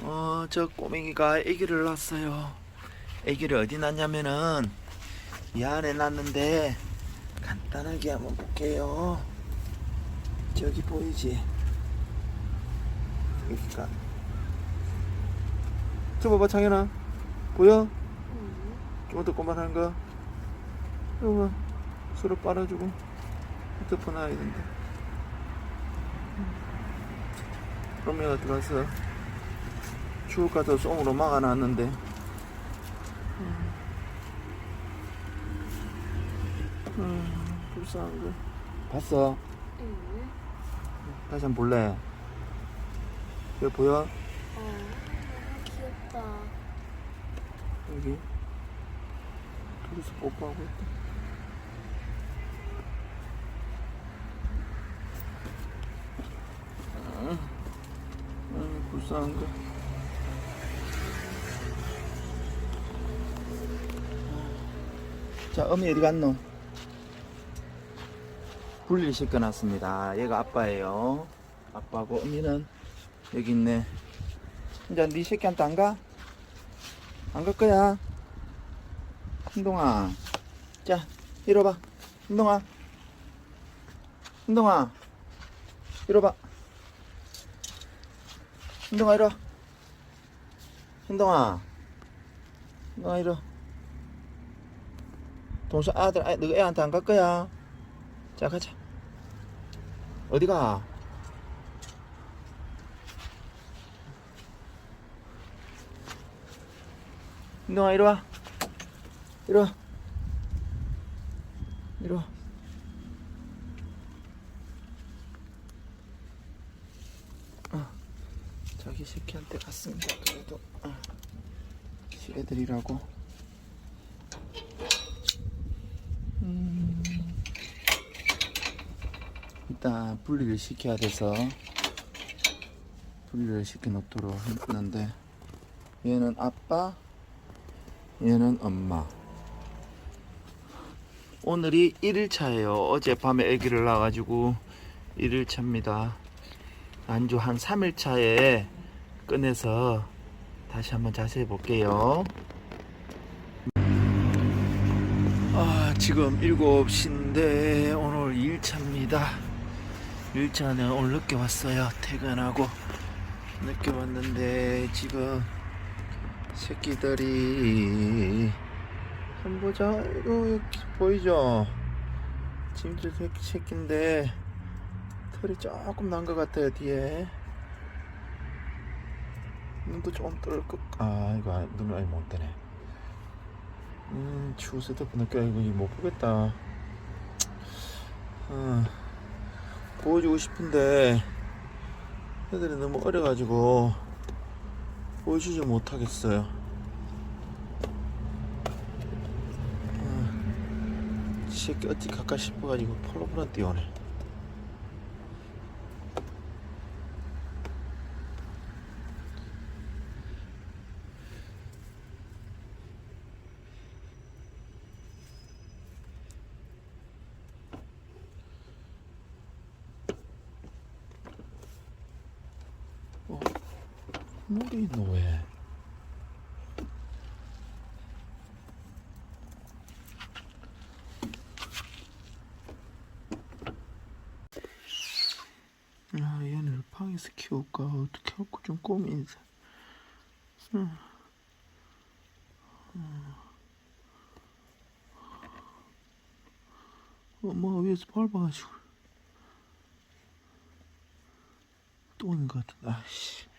어, 저 꼬맹이가 아기를 낳았어요. 아기를 어디 낳냐면은 이 안에 낳는데 간단하게 한번 볼게요. 저기 보이지? 여기가. 저 봐봐 창현아. 보여? 좀더 꼬만한 거. 이거 서로 빨아주고 덮어 놔야 된다. 그러면 들어가서 추울까 더 쏨으로 막아놨는데 음, 불쌍한 거 봤어? 응. 다시 한번 볼래? 여기 보여? 어. 여기 둘이서 뽀뽀하고 있다 음, 음, 불쌍한 거 자, 어미 어디 갔노? 분리를 시켜놨습니다. 얘가 아빠예요. 아빠고 어미는 여기 있네. 이제 네 새끼한테 안 가? 안 갈 거야. 흥동아. 자, 이리 와봐. 흥동아. 흥동아. 이리 와봐. 흥동아, 이리 와. 흥동아. 흥동아, 이리 와. 동서 아들, 아, 너 애한테 안 갈 거야. 자, 가자. 어디 가? 흥동아, 이리 와. 이리 와. 이리 와. 어, 자기 새끼한테 갔습니다. 그래도 어, 시애들이라고. 음, 일단 분리를 시켜야 돼서 분리를 시켜 놓도록 했는데 얘는 아빠, 얘는 엄마. 오늘이 1일차예요. 어젯밤에 아기를 낳아가지고 1일차입니다. 안주 한 3일차에 꺼내서 다시 한번 자세히 볼게요. 아, 지금 7시인데 오늘 2일차입니다. 1일차는 오늘 늦게 왔어요. 퇴근하고 늦게 왔는데 지금 새끼들이 한번 보자. 이거 보이죠? 짐들 새끼, 새끼인데 털이 조금 난 것 같아요 뒤에. 눈도 좀뜰 것. 아 이거 아- 눈을 아예 못 뜨네. 음 추워서 덮어놓겨 이거 못 보겠다. 어, 보여주고 싶은데 애들이 너무 어려가지고 보여주지 못하겠어요. 이 새끼 어찌 가까 싶어가지고 펄럭펄럭 뛰어오네 물이 있노 왜? 아, 얘를 방에서 키울까 어떻게 할까 좀 고민이다. 응. 엄마가 위에서 밟아가지고 똥인 것 같아. 아씨.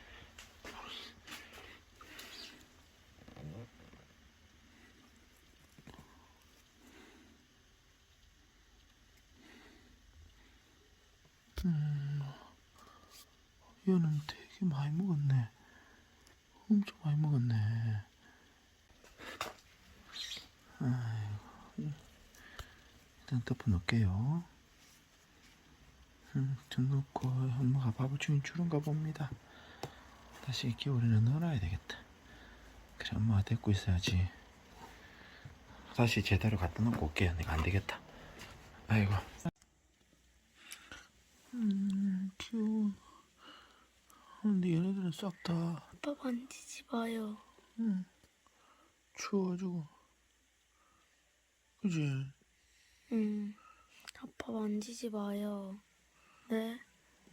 얘는 되게 많이 먹었네. 엄청 많이 먹었네. 아이고. 일단 덮어 놓을게요. 음, 좀 넣고 엄마가 밥을 주긴 주는가 봅니다. 다시 겨울에는 넣어놔야 되겠다. 그래 엄마가 데리고 있어야지. 다시 제대로 갖다 놓고 올게요. 내가 안 되겠다. 아이고. 음 귀여워. 근데 얘네들은 싹 다 아빠 만지지 마요. 응. 추워가지고. 그지? 응. 아빠 만지지 마요. 네.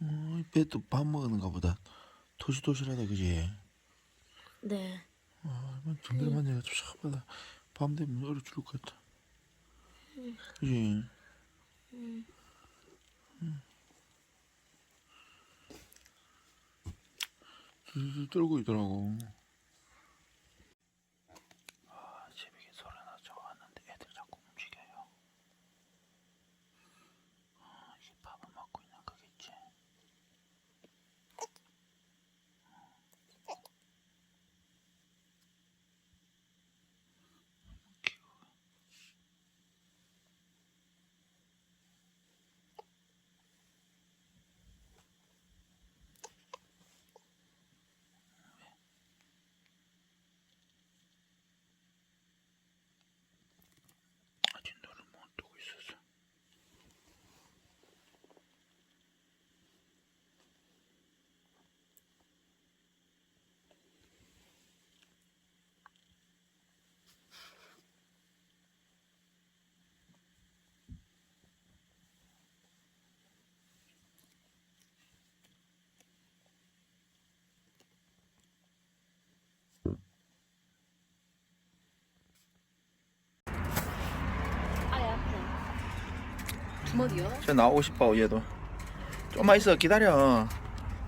어, 배도 밥 먹었는가 보다. 도시도시하다 그지? 네. 아, 정대로 만져가지고 샤바다. 밤 되면 얼어 죽을 것 같아. 그지? 응. 줄 줄 떨고 있더라고. 아, 새벽에 소리나 좋았는데 애들 자꾸 움직여요. 아, 이게 밥을 먹고 있는 거겠지. 귀여워. 아직 눈을 못 뜨고 있었어. 아야. 주먹이요? 저 나오고 싶어 얘도. 좀만 있어 기다려.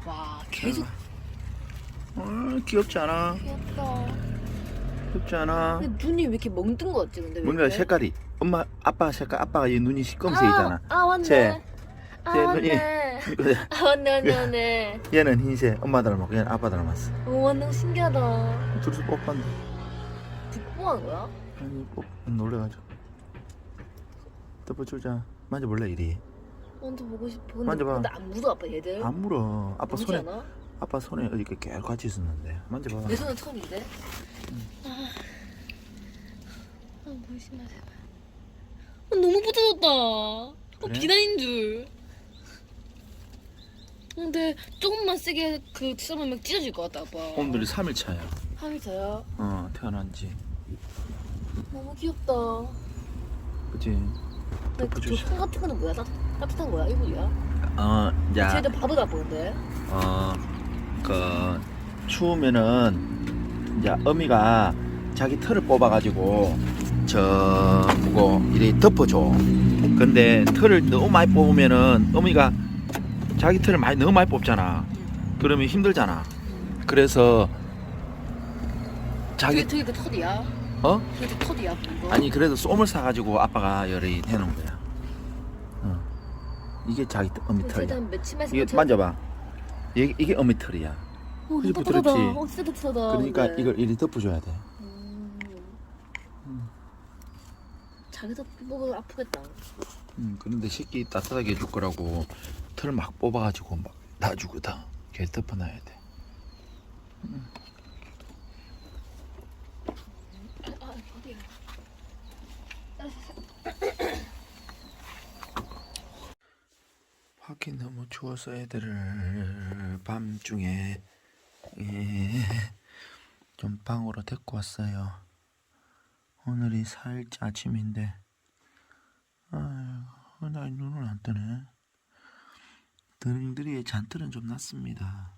와 계속 어, 귀엽지 않아? 귀엽다. 귀엽지 않아? 근데 눈이 왜 이렇게 멍든 거 같지 근데 왜 뭔가 그래? 색깔이 엄마 아빠 색깔 아빠가 이 눈이 검색이잖아. 아, 아 맞네. 쟤, 아쟤 맞네. 그래. 아 맞네 맞네 맞네. 얘는 흰색 엄마 닮았고 얘는 아빠 닮았어. 오 완전 신기하다. 둘이서 뽀뽀한다. 북부한 거야? 아니 뽀 놀래가지고. 덮어주자. 만져볼래 이리. 완전 보고 싶어. 근데, 만져봐. 근데 안 물어 아빠 얘들. 안 물어. 아빠 물지 손에 않아? 아빠 손에 어저께 계속 같이 있었는데 만져봐. 내 손은 처음인데. 아, 아 물심마 제발. 아, 너무 부드럽다. 어, 그래? 비단인 줄. 근데 조금만 세게 그 찢어보면 찢어질 것 같다 아빠. 오늘이 3일 차야. 하이 저요. 어 태어난 지. 너무 귀엽다. 그치? 근데 덮어주자. 저손 같은 거는 뭐야? 따, 따뜻한 거야? 이불이야? 어, 이제 쟤들 밥을 다 보는데. 어, 그 추우면은 이제 어미가 자기 털을 뽑아가지고 저 뭐고 이래 덮어줘. 근데 털을 너무 많이 뽑으면은 어미가 자기 털을 많이 너무 많이 뽑잖아. 그러면 힘들잖아. 그래서 자기 저게 저게 그 털이야? 어? 저게 그 털이야 그거? 아니 그래도 솜을 사가지고 아빠가 열이 해놓은 거야. 어. 이게 자기 어미 털이야. 쟤들 며칠만 이게 만져봐. 이게, 이게 어미 털이야. 어, 따뜻하다. 부드럽지? 어, 진짜 따뜻하다. 그러니까 근데. 이걸 이리 덮어줘야 돼. 음. 자기도 뽑으면 아프겠다. 음, 그런데 새끼 따뜻하게 해줄 거라고 털 막 뽑아가지고 막 놔주고 다. 걔 덮어놔야 돼. 아, 아 어디야? 밖이 너무 추워서 애들을 밤중에 예, 좀 방으로 데리고 왔어요. 오늘이 4일째 아침인데 아유, 나 눈을 안 뜨네. 드링드리에 잔틀은 좀 났습니다.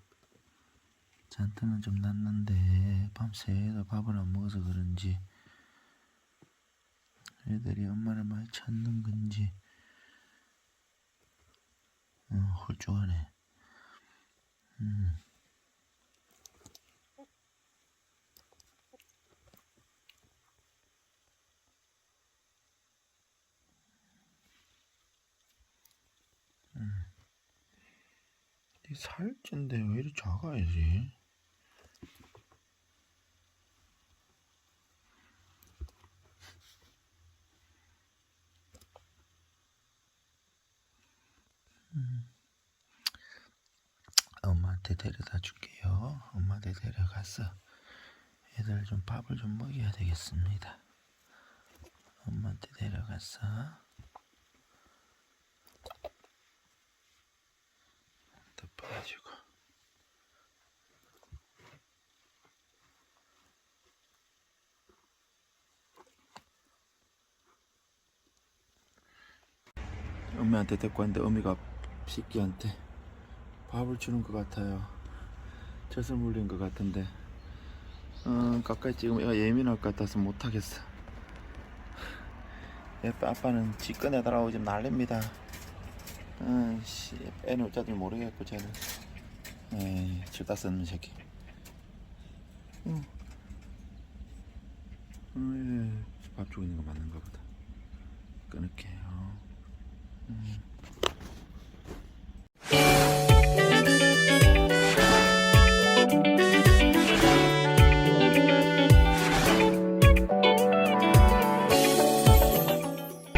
잔틀은 좀 났는데 밤새도 밥을 안 먹어서 그런지 애들이 엄마를 많이 찾는 건지 어, 홀쭉하네. 음. 음. 이 살찐데 왜 이리 작아야지? 엄마 엄마한테 데려다 줄게요. 엄마한테 데려가서 애들 좀 밥을 좀 먹여야 되겠습니다. 엄마한테 데려가서 덮어가지고 엄마한테 데리고 왔는데 어미가 새끼한테 밥을 주는 것 같아요. 젖을 물린 것 같은데 어, 가까이 찍으면 얘가 예민할 것 같아서 못하겠어. 얘 아빠는 지 꺼내달라고 지금 난립니다. 아씨 애는 어쩌지 모르겠고 쟤는 에이 저다 쓰는 새끼. 응. 어, 예. 밥 주고 있는 거 맞는가 보다. 끊을게요. 음.